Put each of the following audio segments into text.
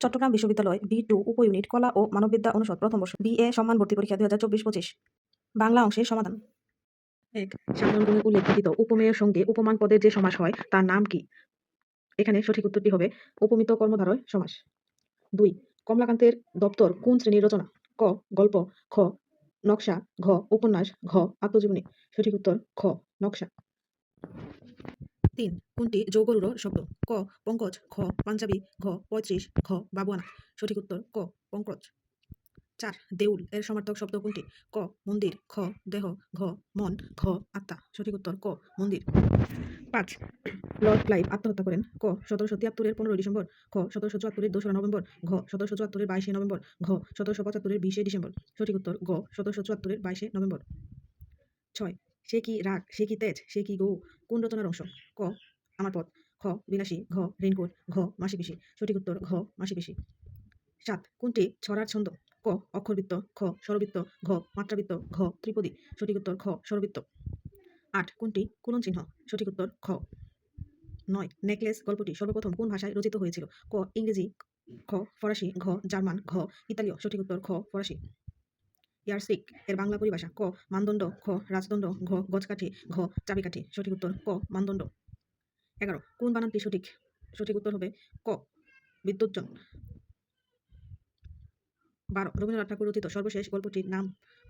চট্টগ্রাম বিশ্ববিদ্যালয় B two উপ unit কলা ও মানববিদ্যা অনুষদ প্রথম বর্ষ, বি এ সম্মান ভর্তি পরীক্ষা দুই হাজার চব্বিশ পঁচিশ। বাংলা অংশের সমাধান। এক সাধারণ উল্লেখিত উপমেয়ের সঙ্গে উপমান পদের যে সমাস হয়, তার নাম কি? এখানে সঠিক উত্তরটি হবে উপমিত কর্মধারয় সমাস। দুই, কমলাকান্তের দপ্তর কোন শ্রেণির রচনা? ক, গল্প, খ, নকশা, ঘ, উপন্যাস, ঘ, আত্মজীবনী। সঠিক উত্তর, খ, নকশা। তিন, কোনটি যৌগরূঢ় শব্দ? ক, পঙ্কজ, খ, পাঞ্জাবি, ঘ, পঁয়ত্রিশ, ঘ, বাবুয়ানা। সঠিক উত্তর, ক, পঙ্কজ। চার, দেউল, এর সমার্থক শব্দ কোনটি? ক, মন্দির, খ, দেহ, ঘ, মন, ঘ, আত্মা। সঠিক উত্তর, ক, মন্দির। পাঁচ, লর্ড ক্লাইভ আত্মহত্যা করেন। ক, সতেরোশো তিয়াত্তরের পনেরোই ডিসেম্বর। খ, সতেরোশো চুয়াত্তরের দোসরা নভেম্বর। ঘ, সতেরোশো চুয়াত্তরের বাইশে নভেম্বর। ঘ, সতেরোশো পঁচাত্তরের বিশে ডিসেম্বর। সঠিক উত্তর, গ, সতেরোশো চুয়াত্তরের বাইশে নভেম্বর। ছয় সে কি রাগ, সে কি তেজ, সে কি গৌ, কোন রচনার অংশ? ক, আমার পথ। খ বিলাসী ঘ রেনকোট ঘ মাসি পিসি সঠিক উত্তর, ঘ মাসি পিসি সাত, কোনটি? ছড়ার ছন্দ। ক, অক্ষরবৃত্ত। খ, স্বরবৃত্ত। ঘ, মাত্রাবৃত্ত। ঘ, ত্রিপদী। সঠিক উত্তর, খ, স্বরবৃত্ত। আট, কোনটি? কুলন চিহ্ন। সঠিক উত্তর, খ। নয়, নেকলেস গল্পটি সর্বপ্রথম কোন ভাষায় রচিত হয়েছিল? ক, ইংরেজি। খ, ফরাসি। ঘ, জার্মান। ঘ, ইতালীয়। সঠিক উত্তর, খ, ফরাসি। ইয়ারস্টিক এর বাংলা পরিভাষা ক, মানদণ্ড খ, রাজদণ্ড ঘ, গজকাঠি, ঘ, চাবিকাঠি, সঠিক উত্তর ক, মানদণ্ড। এগারো, কোন বানানটি সঠিক? সঠিক উত্তর হবে ক, বিদ্যুৎজন। বারো, রবীন্দ্রনাথ ঠাকুর রচিত সর্বশেষ গল্পটির নাম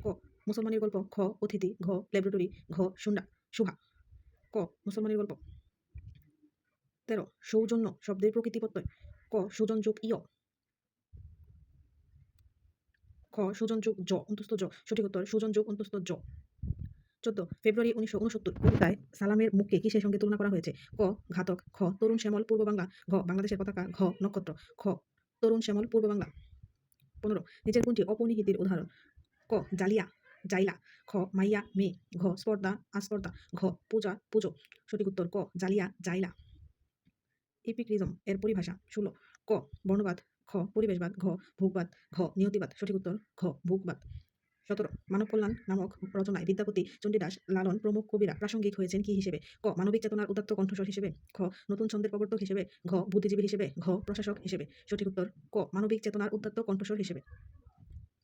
ক, মুসলমানের গল্প খ, অতিথি, ঘ, ল্যাবরেটরি, ঘ, সুন্ডা, সুহা। ক, মুসলমানের গল্প। তেরো, সৌজন্য শব্দের প্রকৃতি প্রত্যয় ক সুজন যোগ ইয় খ সুজন যোগ জ, অন্তস্থ জ, সঠিক উত্তর, সুজন যোগ অন্তস্থ জ। চোদ্দ, ফেব্রুয়ারি উনিশশো উনসত্তর, কবিতায় সালামের মুখকে কিসের সঙ্গে তুলনা করা হয়েছে? ক, ঘাতক, খ, তরুণ শ্যামল, পূর্ব বাংলা, ঘ, বাংলাদেশের পতাকা, ঘ, নক্ষত্র, খ, তরুণ শ্যামল, পূর্ব বাংলা। পনেরো নিচের কোনটি অপনিহিতির উদাহরণ। ক, জালিয়া, জাইলা, খ, মাইয়া মে ঘ, স্পর্ধা, আস্পর্ধা, ঘ, পূজা, পুজো। সঠিক উত্তর, ক, জালিয়া, জাইলা। ইপিক্রিজম এর পরিভাষা। ষোলো, ক, বর্ণবাদ খ, পরিবেশবাদ, ঘ, ভোগবাদ, ঘ, নিয়তিবাদ, সঠিক উত্তর, ঘ, ভোগবাদ। সতেরো মানব কল্যাণ নামক রচনায় বিদ্যাপতি চণ্ডীদাস লালন প্রমুখ কবিরা প্রাসঙ্গিক হয়েছেন কি হিসেবে? ক মানবিক চেতনার উদাত্ত কণ্ঠস্বর হিসেবে। খ, নতুন ছন্দের প্রবর্তক হিসেবে। ঘ, বুদ্ধিজীবী হিসেবে। ঘ, প্রশাসক হিসেবে। সঠিক উত্তর, ক মানবিক চেতনার উদাত্ত কণ্ঠস্বর হিসেবে।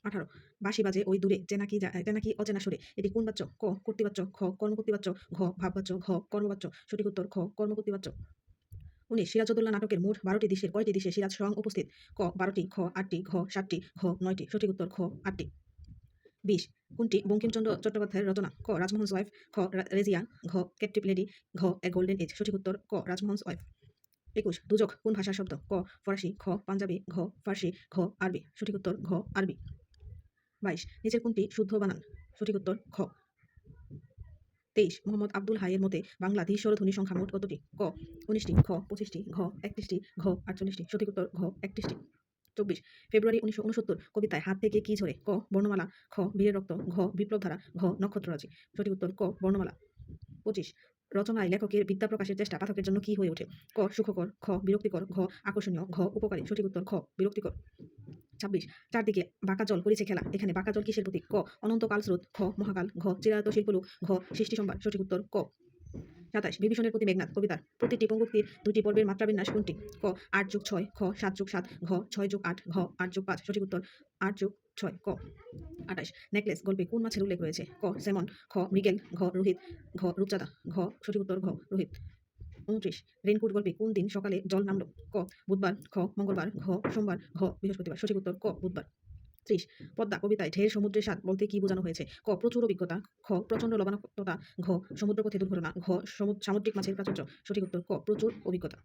আঠারো, বাঁশি বাজে ওই দূরে চেনা কি চেনা কি অচেনা সুরে। এটি কোন বাচ্চ ক, কর্তৃবাচ্য। খ, কর্মকর্তৃবাচ্য। ঘ, ভাববাচ্য। ঘ, কর্মবাচ্য। সঠিক উত্তর, খ, কর্মকর্তৃবাচ্য। উনিশ সিরাজউদ্দৌলা নাটকের মোট বারোটি দেশের কয়টি দেশে সিরাজ স্বয়ং উপস্থিত? ক, বারোটি খ আটটি, ঘ, সাতটি, ঘ, নয়টি। সঠিক উত্তর খ আটটি। বিশ, কোনটি? বঙ্কিমচন্দ্র চট্টোপাধ্যায়ের রচনা। ক রাজমোহন ওয়াইফ খ রেজিয়া ঘ ক্যাপটিভ লেডি ঘ এ গোল্ডেন এজ সঠিক উত্তর, ক রাজমোহন ওয়াইফ একুশ, দুজক, কোন ভাষার শব্দ? ক, ফরাসি। খ, পাঞ্জাবি। ঘ, ফার্সি। ঘ, আরবি। সঠিক উত্তর, ঘ, আরবি। বাইশ, নিচের কোনটি শুদ্ধ বানান? সঠিক উত্তর খ তেইশ, মোহাম্মদ আব্দুল হাইয়ের মতে বাংলা ধীস্বরধ্বনি সংখ্যা মোট কতটি? ক, উনিশটি খ পঁচিশটি, ঘ, একত্রিশটি, ঘ, আটচল্লিশটি, সঠিক উত্তর, ঘ, একত্রিশটি। চব্বিশ, ফেব্রুয়ারি উনিশশো উনসত্তর, কবিতায় হাত থেকে কি ঝরে? ক, বর্ণমালা, খ, বীরের রক্ত, ঘ, বিপ্লবধারা, ঘ নক্ষত্ররাজি সঠিক উত্তর, ক, বর্ণমালা। পঁচিশ, রচনায় লেখকের বিদ্যা প্রকাশের চেষ্টা পাঠকের জন্য কি হয়ে ওঠে? ক, সুখকর, খ, বিরক্তিকর, ঘ, আকর্ষণীয়, ঘ, উপকারী। সঠিক উত্তর, খ, বিরক্তিকর। ছাব্বিশ। চারদিকে বাঁকা জল করেছে খেলা। এখানে বাঁকা জল কিসের প্রতীক? ক। অনন্তকাল স্রোত। খ মহাকাল। ঘ। চিরায়ত শিল্পলোক ঘ। সৃষ্টি সম্ভার। সঠিক উত্তর, ক। সাতাশ। বিভীষণের প্রতি মেঘনাথ কবিতার প্রতিটি পঙ্গুক্তির দুটি পর্বের মাত্রাবিন্যাস কোনটি? ক। আট যোগ ছয়। খ সাত যোগ সাত। ঘ। ছয় যোগ আট। ঘ। আট যোগ পাঁচ। সঠিক উত্তর, আট যোগ ছয়। ক। আঠাশ। নেকলেস গল্পে কোন মাছের উল্লেখ রয়েছে? ক। সেমন। খ মৃগেল। ঘ। রোহিত। ঘ। রূপচাঁদা। ঘ। সঠিক উত্তর, ঘ। রোহিত। উনত্রিশ। রেনকোট গল্পে কোন দিন সকালে জল নামলো? ক, বুধবার, খ, মঙ্গলবার, ঘ, সোমবার, ঘ, বৃহস্পতিবার। সঠিক উত্তর, ক, বুধবার। ত্রিশ, পদ্মা, কবিতায় ঢের সমুদ্রের স্বাদ বলতে কি বোঝানো হয়েছে? ক, প্রচুর অভিজ্ঞতা। খ প্রচণ্ড লবণাক্ততা। ঘ, সমুদ্রপথে দুর্ঘটনা। ঘ সামুদ্রিক মাছের প্রাচুর্য। সঠিক উত্তর, ক, প্রচুর অভিজ্ঞতা।